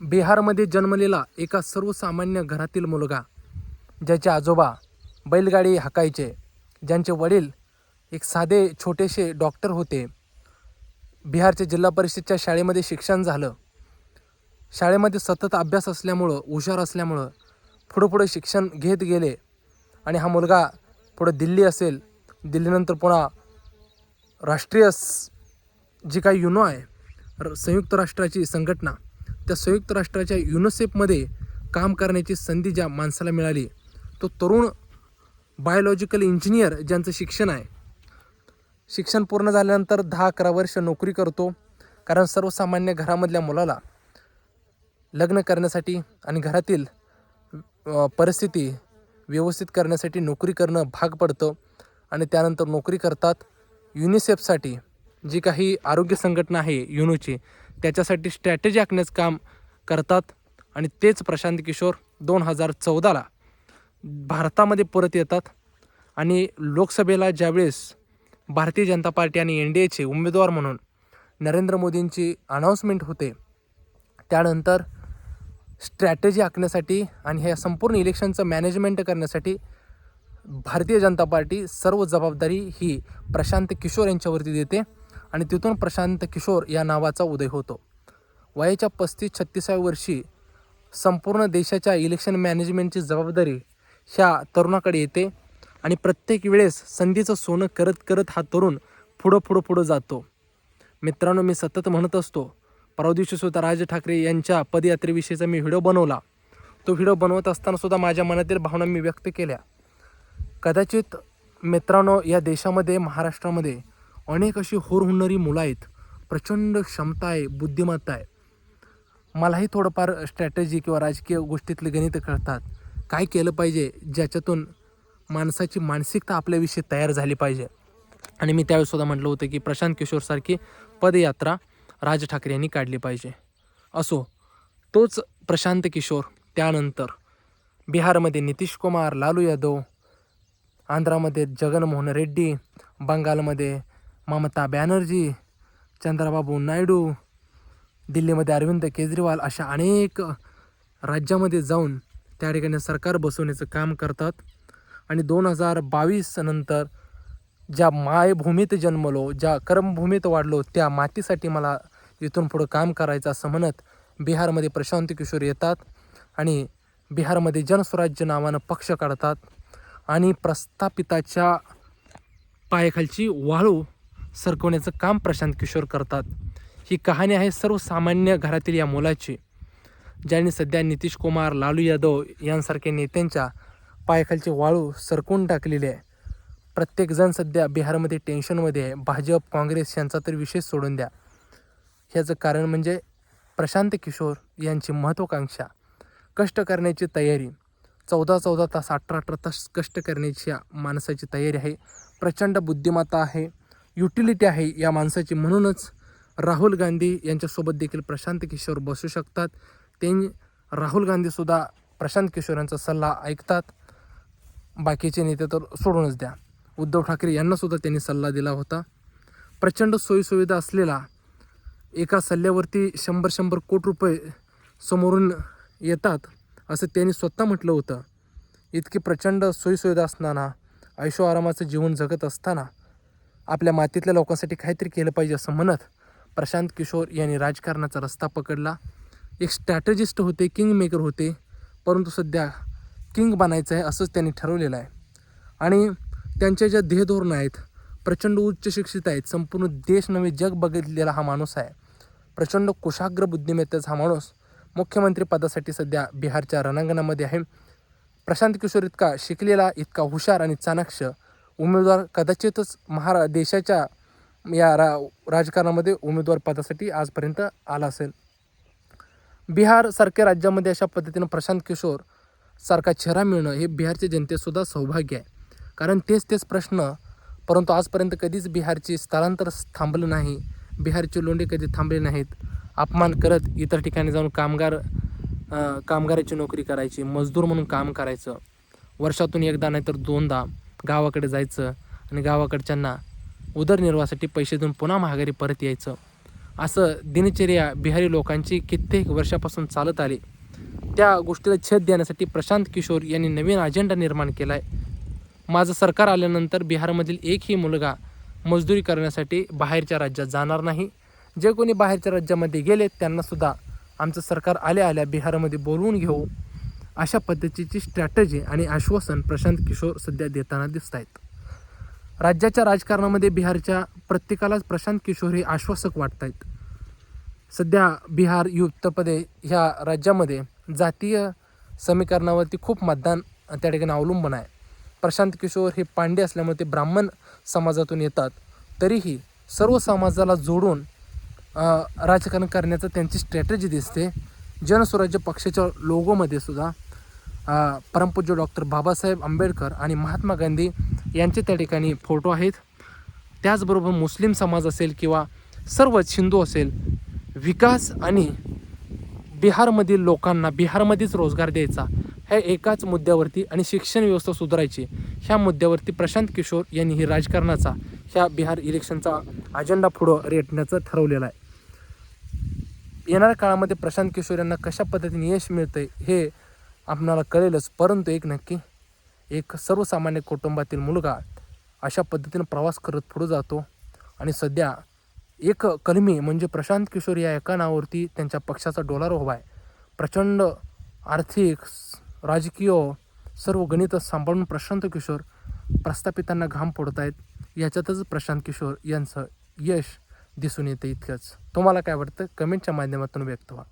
बिहारमध्ये जन्मलेला एका सर्वसामान्य घरातील मुलगा ज्याचे आजोबा बैलगाडी हाकायचे ज्यांचे वडील एक साधे छोटेसे डॉक्टर होते. बिहारच्या जिल्हा परिषदच्या शाळेमध्ये शिक्षण झालं. शाळेमध्ये सतत अभ्यास असल्यामुळं हुशार असल्यामुळं पुढं पुढं शिक्षण घेत गेले आणि हा मुलगा पुढं दिल्ली असेल. दिल्लीनंतर पुन्हा राष्ट्रीय जी काही युनो आहे संयुक्त राष्ट्राची संघटना त्या संयुक्त राष्ट्राच्या युनिसेफमध्ये काम करण्याची संधी ज्या माणसाला मिळाली तो तरुण बायोलॉजिकल इंजिनियर ज्यांचं शिक्षण आहे. शिक्षण पूर्ण झाल्यानंतर दहा अकरा वर्ष नोकरी करतो कारण सर्वसामान्य घरामधल्या मुलाला लग्न करण्यासाठी आणि घरातील परिस्थिती व्यवस्थित करण्यासाठी नोकरी करणं भाग पडतं आणि त्यानंतर नोकरी करतात. युनिसेफसाठी जी काही आरोग्य संघटना आहे युनोची त्याच्यासाठी स्ट्रॅटेजी आखण्याचं काम करतात. आणि तेच प्रशांत किशोर दोन हजार चौदाला भारतामध्ये परत येतात. आणि लोकसभेला ज्यावेळेस भारतीय जनता पार्टी आणि एन डी एचे उमेदवार म्हणून नरेंद्र मोदींची अनाऊन्समेंट होते त्यानंतर स्ट्रॅटेजी आखण्यासाठी आणि ह्या संपूर्ण इलेक्शनचं मॅनेजमेंट करण्यासाठी भारतीय जनता पार्टी सर्व जबाबदारी ही प्रशांत किशोर यांच्यावरती देते. आणि तिथून प्रशांत किशोर या नावाचा उदय होतो. वयाच्या पस्तीस छत्तीसाव्या वर्षी संपूर्ण देशाच्या इलेक्शन मॅनेजमेंटची जबाबदारी ह्या तरुणाकडे येते आणि प्रत्येक वेळेस संधीचं सोनं करत करत हा तरुण पुढं पुढं पुढं जातो. मित्रांनो मी सतत म्हणत असतो परवा दिवशी सुद्धा राज ठाकरे यांच्या पदयात्रेविषयीचा मी व्हिडिओ बनवला. तो व्हिडिओ बनवत असताना सुद्धा माझ्या मनातील भावना मी व्यक्त केल्या. कदाचित मित्रांनो या देशामध्ये महाराष्ट्रामध्ये अनेक अशी होरहुन्नरी मुलं आहेत. प्रचंड क्षमता आहे बुद्धिमत्ता आहे. मलाही थोडंफार स्ट्रॅटेजी किंवा राजकीय गोष्टीतले गणित कळतात. काय केलं पाहिजे ज्याच्यातून माणसाची मानसिकता आपल्याविषयी तयार झाली पाहिजे. आणि मी त्यावेळीसुद्धा म्हटलं होतं की प्रशांत किशोरसारखी पदयात्रा राज ठाकरे यांनी काढली पाहिजे. असो तोच प्रशांत किशोर त्यानंतर बिहारमध्ये नितीश कुमार लालू यादव आंध्रामध्ये जगनमोहन रेड्डी बंगालमध्ये ममता बॅनर्जी चंद्राबाबू नायडू दिल्लीमध्ये अरविंद केजरीवाल अशा अनेक राज्यामध्ये जाऊन त्या ठिकाणी सरकार बसवण्याचं काम करतात. आणि दोन हजार बावीस नंतर ज्या मायभूमीत जन्मलो ज्या कर्मभूमीत वाढलो त्या मातीसाठी मला इथून पुढं काम करायचं असं म्हणत बिहारमध्ये प्रशांत किशोर येतात आणि बिहारमध्ये जनस्वराज्य नावानं पक्ष काढतात आणि प्रस्थापिताच्या पायाखालची वाळू सरकवण्याचं काम प्रशांत किशोर करतात. ही कहाणी आहे सर्वसामान्य घरातील या मुलाची ज्यांनी सध्या नितीश कुमार लालू यादव यांसारख्या नेत्यांच्या पायाखालची वाळू सरकवून टाकलेली आहे. प्रत्येकजण सध्या बिहारमध्ये टेन्शनमध्ये आहे. भाजप काँग्रेस यांचा तर विषय सोडून द्या. ह्याचं कारण म्हणजे प्रशांत किशोर यांची महत्त्वाकांक्षा कष्ट करण्याची तयारी. चौदा चौदा तास अठरा अठरा तास कष्ट करण्याची या माणसाची तयारी आहे. प्रचंड बुद्धिमत्ता आहे. युटिलिटी आहे या माणसाची. म्हणूनच राहुल गांधी यांच्यासोबत देखील प्रशांत किशोर बसू शकतात. ते राहुल गांधीसुद्धा प्रशांत किशोर यांचा सल्ला ऐकतात. बाकीचे नेते तर सोडूनच द्या. उद्धव ठाकरे यांनासुद्धा त्यांनी सल्ला दिला होता. प्रचंड सोयीसुविधा असलेला एका सल्ल्यावरती शंभर शंभर कोटी रुपये समोरून येतात असं त्यांनी स्वतः म्हटलं होतं. इतकी प्रचंड सोयीसुविधा असताना ऐशो आरामाचं जीवन जगत असताना आपल्या मातीतल्या लोकांसाठी काहीतरी केलं पाहिजे असं म्हणत प्रशांत किशोर यांनी राजकारणाचा रस्ता पकडला. एक स्ट्रॅटजिस्ट होते किंग मेकर होते परंतु सध्या किंग बनायचं आहे असंच त्यांनी ठरवलेलं आहे. आणि त्यांच्या ज्या ध्येयधोरणं आहेत प्रचंड उच्च शिक्षित आहेत संपूर्ण देश नवे जग बघितलेला हा माणूस आहे. प्रचंड कुशाग्र बुद्धिमत्तेचा हा माणूस मुख्यमंत्री पदासाठी सध्या बिहारच्या रणांगणामध्ये आहे. प्रशांत किशोर इतका शिकलेला इतका हुशार आणि चाणाक्ष उमेदवार कदाचितच महारा देशाच्या या रा राजकारणामध्ये उमेदवार पदासाठी आजपर्यंत आला असेल. बिहारसारख्या राज्यामध्ये अशा पद्धतीनं प्रशांत किशोर सारखा चेहरा मिळणं हे बिहारच्या जनतेसुद्धा सौभाग्य आहे. कारण तेच तेच प्रश्न परंतु आजपर्यंत कधीच बिहारची स्थलांतर थांबलं नाही बिहारचे लोंढे कधी थांबले नाहीत अपमान करत इतर ठिकाणी जाऊन कामगार कामगाराची नोकरी करायची मजदूर म्हणून काम करायचं वर्षातून एकदा नाहीतर दोनदा गावाकडे जायचं आणि गावाकडच्यांना उदरनिर्वाहासाठी पैसे देऊन पुन्हा महागारी परत यायचं. असं दिनचर्या बिहारी लोकांची कित्येक वर्षापासून चालत आली. त्या गोष्टीला छेद देण्यासाठी प्रशांत किशोर यांनी नवीन अजेंडा निर्माण केला आहे माझं सरकार आल्यानंतर बिहारमधील एकही मुलगा मजदुरी करण्यासाठी बाहेरच्या राज्यात जाणार नाही. जे कोणी बाहेरच्या राज्यामध्ये गेले त्यांनासुद्धा आमचं सरकार आल्या आल्या बिहारमध्ये बोलवून घेऊ. अशा पद्धतीची स्ट्रॅटजी आणि आश्वासन प्रशांत किशोर सध्या देताना दिसत आहेत राज्याच्या राजकारणामध्ये बिहारच्या प्रत्येकालाच प्रशांत किशोर हे आश्वासक वाटत आहेत सध्या बिहार युक्तपदे ह्या राज्यामध्ये जातीय समीकरणावरती खूप मतदान त्या ठिकाणी अवलंबून आहे. प्रशांत किशोर हे पांडे असल्यामुळे ते ब्राह्मण समाजातून येतात. तरीही सर्व समाजाला जोडून राजकारण करण्याचं त्यांची स्ट्रॅटजी दिसते. जनस्वराज्य पक्षाच्या लोगोमध्ये सुद्धा परमपूज्य डॉक्टर बाबासाहेब आंबेडकर आणि महात्मा गांधी यांचे त्या ठिकाणी फोटो आहेत. त्याचबरोबर मुस्लिम समाज असेल किंवा सर्वच हिंदू असेल विकास आणि बिहारमधील लोकांना बिहारमध्येच रोजगार द्यायचा ह्या एकाच मुद्द्यावरती आणि शिक्षण व्यवस्था सुधारायची ह्या मुद्द्यावरती प्रशांत किशोर यांनी ही राजकारणाचा ह्या बिहार इलेक्शनचा अजेंडा पुढं रेटण्याचं ठरवलेलं आहे. येणाऱ्या काळामध्ये प्रशांत किशोर यांना कशा पद्धतीने यश मिळतं हे आपणाला कळेलच परंतु एक नक्की एक सर्वसामान्य कुटुंबातील मुलगा अशा पद्धतीनं प्रवास करत पुढे जातो आणि सध्या एक कलमी म्हणजे प्रशांत किशोर या एका नावावरती त्यांच्या पक्षाचा डोलार उभा आहे. प्रचंड आर्थिक राजकीय सर्व गणित सांभाळून प्रशांत किशोर प्रस्थापितांना घाम फोडत आहेत याच्यातच प्रशांत किशोर यांचं यश दिसून येतं इतकंच. तुम्हाला काय वाटतं? कमेंटच्या माध्यमातून व्यक्त व्हा.